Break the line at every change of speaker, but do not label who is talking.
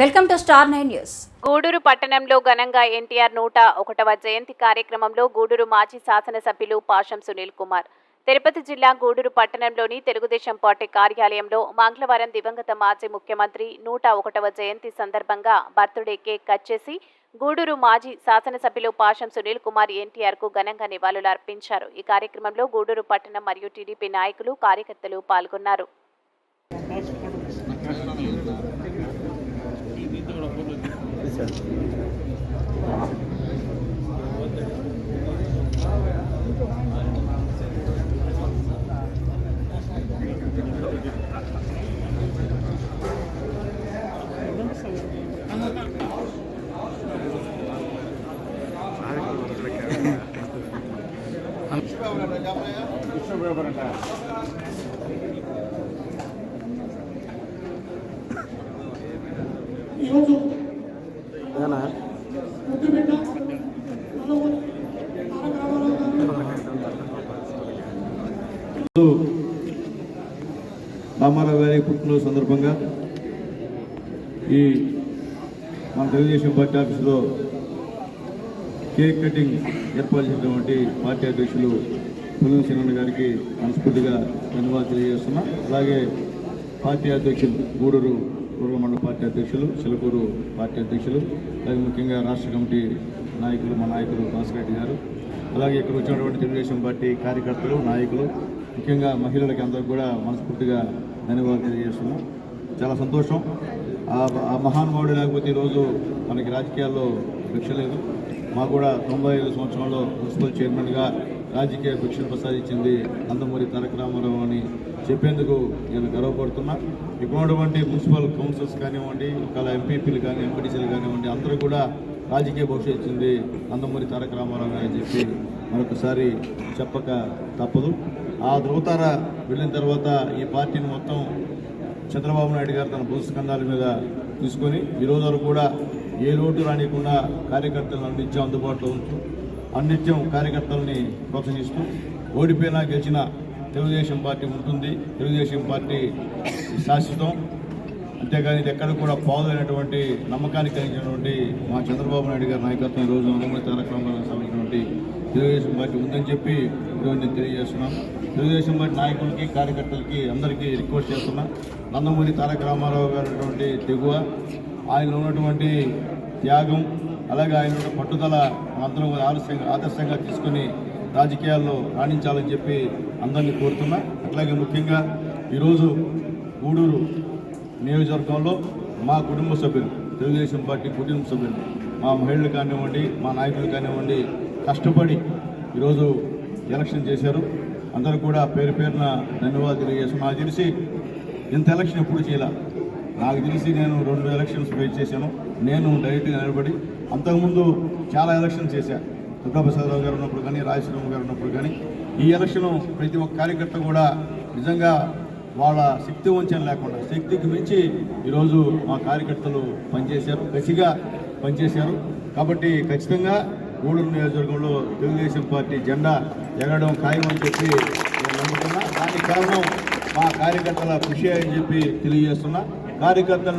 Welcome to star nine news.
Gudur పట్టణంలో ఘనంగా ఎన్టీఆర్ నూట ఒకటవ జయంతి కార్యక్రమంలో గూడూరు మాజీ శాసనసభ్యులు పాషం సునీల్ కుమార్. తిరుపతి జిల్లా గూడూరు పట్టణంలోని తెలుగుదేశం పార్టీ కార్యాలయంలో మంగళవారం దివంగత మాజీ ముఖ్యమంత్రి నూట ఒకటవ జయంతి సందర్భంగా బర్త్డే కేక్ కట్ చేసి గూడూరు మాజీ శాసనసభ్యులు పాషం సునీల్ కుమార్ ఎన్టీఆర్కు ఘనంగా నివాళులు అర్పించారు ఈ కార్యక్రమంలో గూడూరు పట్టణం మరియు టీడీపీ నాయకులు కార్యకర్తలు పాల్గొన్నారు.
ఈరోజు
ఏనా
ముద్దుబిడ్డ నందమూరి తారక రామారావు గారి
పుట్టినరోజు సందర్భంగా ఈ మన తెలుగుదేశం పార్టీ ఆఫీసులో కేక్ కటింగ్ ఏర్పాటు చేసినటువంటి పార్టీ అధ్యక్షులు పుల్లం శ్రీరణ గారికి మనస్ఫూర్తిగా ధన్యవాదాలు తెలియజేస్తున్నా. అలాగే పార్టీ అధ్యక్షులు గూడూరు పూర్వ మండల పార్టీ అధ్యక్షులు చిలకూరు పార్టీ అధ్యక్షులు అలాగే ముఖ్యంగా రాష్ట్ర కమిటీ నాయకులు మా నాయకులు రాజశేఖర గారు అలాగే ఇక్కడ వచ్చినటువంటి తెలుగుదేశం పార్టీ కార్యకర్తలు నాయకులు ముఖ్యంగా మహిళలకి అందరికి కూడా మనస్ఫూర్తిగా ధన్యవాదాలు తెలియజేస్తున్నాం. చాలా సంతోషం. ఆ ఆ మహానుభావుడు లేకపోతే ఈరోజు మనకి రాజకీయాల్లో భిక్ష లేదు. మాకు కూడా తొంభై ఐదు సంవత్సరంలో మున్సిపల్ చైర్మన్గా రాజకీయ భిక్షను ప్రసాదించింది నందమూరి తారక రామారావు అని చెప్పేందుకు నేను గర్వపడుతున్నా. ఇక్కడ ఉన్నటువంటి మున్సిపల్ కౌన్సిల్స్ కానివ్వండి ఒకవేళ ఎంపీపీలు కానీ ఎంపీటీసీలు కానివ్వండి అందరూ కూడా రాజకీయ భవిష్యత్తు ఇచ్చింది నందమూరి తారక రామారావు అని చెప్పి మరొకసారి చెప్పక తప్పదు. ఆ ధృవతార వెళ్ళిన తర్వాత ఈ పార్టీని మొత్తం చంద్రబాబు నాయుడు గారు తన పుస్తకందాల మీద తీసుకొని ఈ రోజు వరకు కూడా ఏ లోటు రానియకుండా కార్యకర్తలను అందించే అందుబాటులో ఉంటూ అన్నిత్యం కార్యకర్తలని ప్రోత్సహిస్తూ ఓడిపోయినా గెలిచిన తెలుగుదేశం పార్టీ ఉంటుంది. తెలుగుదేశం పార్టీ శాశ్వతం. అంతేగాని ఇది ఎక్కడ కూడా పాదులైనటువంటి నమ్మకాన్ని కలిగినటువంటి మా చంద్రబాబు నాయుడు గారి నాయకత్వం ఈరోజు అనుమతి కార్యక్రమాలకు సంబంధించినటువంటి తెలుగుదేశం పార్టీ ఉందని చెప్పి ఈరోజు నేను తెలియజేస్తున్నాం తెలుగుదేశం పార్టీ నాయకులకి కార్యకర్తలకి అందరికీ రిక్వెస్ట్ చేస్తున్నా. నందమూరి తారక రామారావు గారు దిగువ తెగువ ఆయన ఉన్నటువంటి త్యాగం అలాగే ఆయన ఉన్న పట్టుదల మనందరం ఆదర్శంగా ఆదర్శంగా తీసుకొని రాజకీయాల్లో రాణించాలని చెప్పి అందరినీ కోరుతున్నా. అట్లాగే ముఖ్యంగా ఈరోజు గూడూరు నియోజకవర్గంలో మా కుటుంబ సభ్యులు తెలుగుదేశం పార్టీ కుటుంబ సభ్యులు మా మహిళలు కానివ్వండి మా నాయకులు కానివ్వండి కష్టపడి ఈరోజు ఎలక్షన్ చేశారు. అందరూ కూడా పేరు పేరున ధన్యవాదాలు తెలియజేస్తున్నాను నాకు తెలిసి ఇంత ఎలక్షన్ ఎప్పుడు చేయాలి? నాకు తెలిసి నేను రెండు ఎలక్షన్స్ వెయిట్ చేశాను. నేను డైరెక్ట్గా నిలబడి అంతకుముందు చాలా ఎలక్షన్స్ చేశాను దుర్గాప్రసాదరావు గారు ఉన్నప్పుడు కానీ రాజశ్రీరామ్ గారు ఉన్నప్పుడు కానీ ఈ ఎలక్షన్ ప్రతి ఒక్క కార్యకర్త కూడా నిజంగా వాళ్ళ శక్తి వంచన లేకుండా శక్తికి మించి ఈరోజు మా కార్యకర్తలు పనిచేశారు కసిగా పనిచేశారు. కాబట్టి ఖచ్చితంగా గూడూరు నియోజకవర్గంలో తెలుగుదేశం పార్టీ జెండా ఎగరడం ఖాయం అని చెప్పి నేను నమ్ముతున్నా. దానికి కారణం మా కార్యకర్తల కృషి అని చెప్పి తెలియజేస్తున్నా. కార్యకర్తలను